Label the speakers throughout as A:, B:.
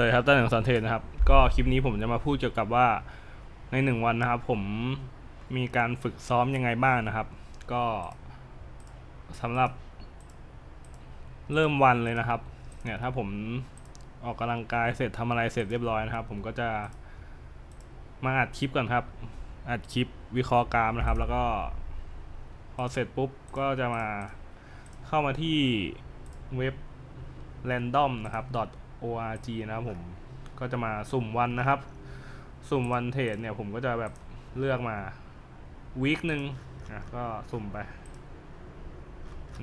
A: วัสดีครับต้นหนังสอนเทรดนะครับ ก็คลิปนี้ผมจะมาพูดเกี่ยวกับว่าในหนึ่งวันนะครับ ผมมีการฝึกซ้อมยังไงบ้างนะครับ ก็สำหรับเริ่มวันเลยนะครับ เนี่ยถ้าผมออกกำลังกายเสร็จทำอะไรเสร็จเรียบร้อยนะครับ ผมก็จะมาอัดคลิปก่อนครับ อัดคลิปวิเคราะห์กรามนะครับ แล้วก็พอเสร็จปุ๊บก็จะมาเข้ามาที่เว็บ random นะครับ .org นะครับผมก็จะมาสุ่มวันนะครับ สุ่มวันเทรดเนี่ยผมก็จะแบบเลือกมาวีคหนึ่งอะก็สุ่มไป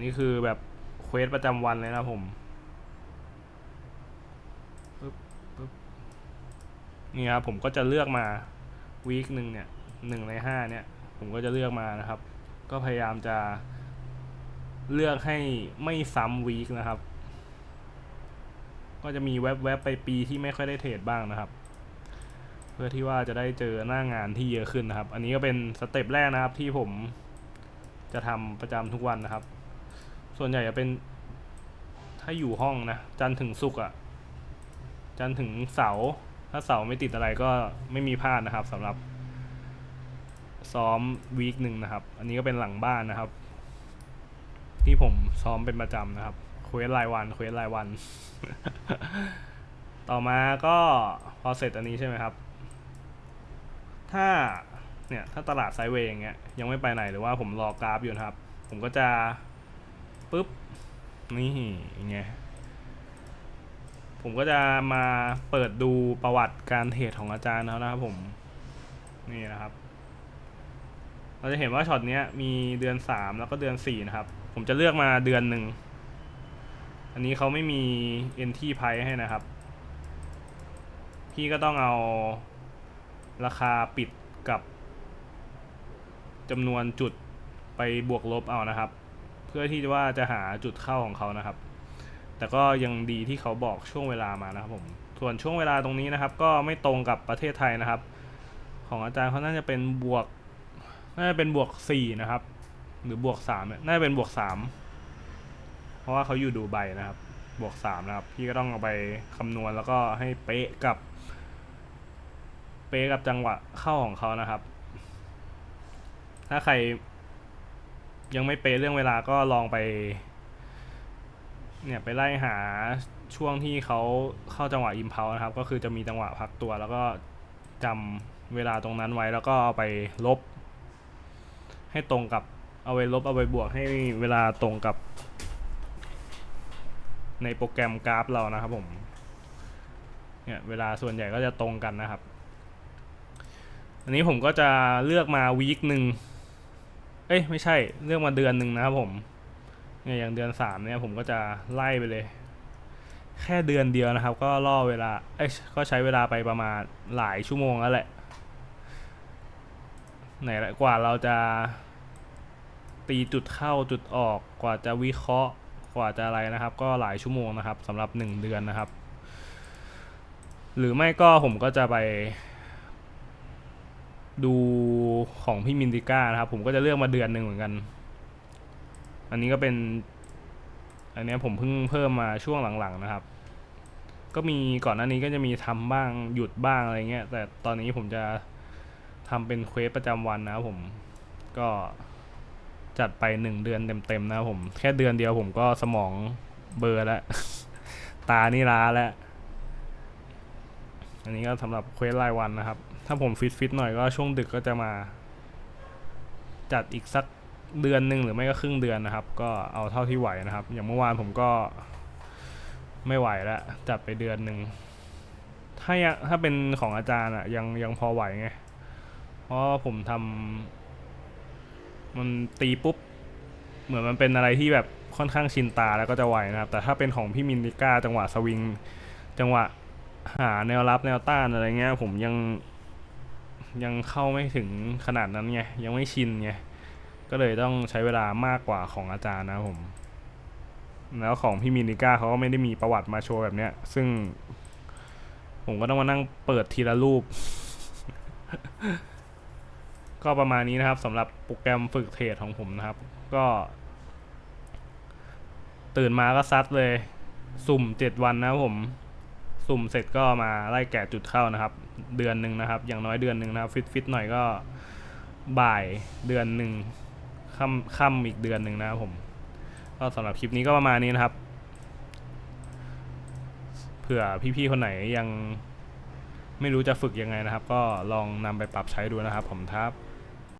A: นี่คือแบบเควสประจำวันเลยนะผมปึ๊บปึ๊บนี่ครับผมก็จะเลือกมาวีคหนึ่งเนี่ยหนึ่งในห้าเนี่ย ผมก็จะเลือกมานะครับ ก็พยายามจะเลือกให้ไม่ซ้ำวีคนะครับ ก็จะมีแวบๆไปปีที่ไม่ค่อยได้เทรดบ้างนะครับ เพื่อที่ว่าจะได้เจอหน้างานที่เยอะขึ้นนะครับ อันนี้ก็เป็นสเต็ปแรกนะครับที่ผมจะทำประจำทุกวันนะครับ ส่วนใหญ่จะเป็นถ้าอยู่ห้องนะจันทร์ถึงศุกร์อะจันทร์ถึงเสาถ้าเสาไม่ติดอะไรก็ไม่มีพลาดนะครับสำหรับซ้อมวีคหนึ่งนะครับ อันนี้ก็เป็นหลังบ้านนะครับ ที่ผมซ้อมเป็นประจำนะครับ ควสรายวันเควสรายวัน ต่อมาก็พอเสร็จอันนี้ใช่ไหมครับ ถ้าเนี่ยถ้าตลาดไซด์เวย์อย่างเงี้ยยังไม่ไปไหนหรือว่าผมรอกราฟอยู่นะครับ ผมก็จะปุ๊บนี่อย่างเงี้ยผมก็จะมาเปิดดูประวัติการเทรดของอาจารย์เขานะครับผมนี่นะครับ เราจะเห็นว่าช็อตเนี้ยมีเดือนสามแล้วก็เดือนสี่นะครับ ผมจะเลือกมาเดือนหนึ่ง อันนี้เขาไม่มี entry price ให้นะครับ พี่ก็ต้องเอาราคาปิดกับจำนวนจุดไปบวกลบเอานะครับ เพื่อที่ว่าจะหาจุดเข้าของเขานะครับ แต่ก็ยังดีที่เขาบอกช่วงเวลามานะครับผมส่วนช่วงเวลาตรงนี้นะครับ ก็ไม่ตรงกับประเทศไทยนะครับ ของอาจารย์เขาน่าจะเป็นบวกน่าจะเป็นบวกสี่นะครับ หรือบวกสามเนี่ยน่าจะเป็นบวกสาม เพราะว่าเขาอยู่ดูไบนะครับ บวกสามนะครับ พี่ก็ต้องเอาไปคำนวณแล้วก็ให้เป๊ะกับ เป๊ะกับจังหวะเข้าของเขานะครับ ถ้าใคร ยังไม่เป๊ะเรื่องเวลาก็ลองไป เนี่ยไปไล่หาช่วงที่เขาเข้าจังหวะอิมเพลนะครับ ก็คือจะมีจังหวะพักตัว แล้วก็จำเวลาตรงนั้นไว้แล้วก็เอาไปลบ ให้ตรงกับเอาไปลบเอาไปบวกให้เวลาตรงกับ ในโปรแกรมกราฟเรานะครับผม เนี่ยเวลาส่วนใหญ่ก็จะตรงกันนะครับ อันนี้ผมก็จะเลือกมาวีคหนึ่งเอ้ยไม่ใช่เลือกมาเดือนหนึ่งนะครับผมเนี่ยอย่างเดือนสามเนี่ยผมก็จะไล่ไปเลย แค่เดือนเดียวนะครับ ก็ล่อเวลาเอ้ยก็ใช้เวลาไปประมาณหลายชั่วโมงแล้วแหละไหนละกว่าเราจะตีจุดเข้าจุดออกกว่าจะวิเคราะห์ กว่าจะอะไรนะครับ ก็หลายชั่วโมงนะครับสำหรับหนึ่งเดือนนะครับ หรือไม่ก็ผมก็จะไป ดูของพี่มินติก้านะครับ ผมก็จะเลือกมาเดือนหนึ่งเหมือนกัน อันนี้ก็เป็น อันนี้ผมเพิ่งเพิ่มมาช่วงหลังๆนะครับ ก็มีก่อนหน้านี้ก็จะมีทำบ้างหยุดบ้างอะไรเงี้ยแต่ตอนนี้ผมจะทำเป็นเควสประจำวันนะครับผมก็ จัดไปหนึ่งเดือนเต็มๆนะครับผม แค่เดือนเดียวผมก็สมองเบลอร์แล้ว ตานี่ล้าแล้ว อันนี้ก็สำหรับเควสรายวันนะครับ ถ้าผมฟิตฟิตๆหน่อยก็ช่วงดึกก็จะมา จัดอีกสักเดือนหนึ่งหรือไม่ก็ครึ่งเดือนนะครับ ก็เอาเท่าที่ไหวนะครับ อย่างเมื่อวานผมก็ไม่ไหวแล้วจัดไปเดือนหนึ่งถ้าถ้าเป็นของอาจารย์อะยังยังพอไหวไง เพราะผมทำ มันตีปุ๊บ เหมือนมันเป็นอะไรที่แบบค่อนข้างชินตาแล้วก็จะไหวนะครับ แต่ถ้าเป็นของพี่มินิก้าจังหวะสวิง จังหวะหาแนวรับแนวต้านอะไรเงี้ย ผมยังยังเข้าไม่ถึงขนาดนั้นไง ยังไม่ชินไง ก็เลยต้องใช้เวลามากกว่าของอาจารย์นะผม แล้วของพี่มินิก้าเขาก็ไม่ได้มีประวัติมาโชว์แบบเนี้ย ซึ่ง ผมก็ต้องมานั่งเปิดทีละรูป ก็ประมาณนี้นะครับสำหรับโปรแกรมฝึกเทรดของผมนะครับ ก็ ตื่นมาก็ซัดเลย สุ่มเจ็ดวันนะผม สุ่มเสร็จก็มาไล่แกะจุดเข้านะครับ เดือนหนึ่งนะครับ อย่างน้อยเดือนหนึ่งนะครับฟิตฟิตหน่อยก็บ่ายเดือนหนึ่งค่ำค่ำอีกเดือนหนึ่งนะครับผม ก็สำหรับคลิปนี้ก็ประมาณนี้นะครับ เผื่อพี่ๆคนไหนยังไม่รู้จะฝึกยังไงนะครับ ก็ลองนำไปปรับใช้ดูนะครับผมครับ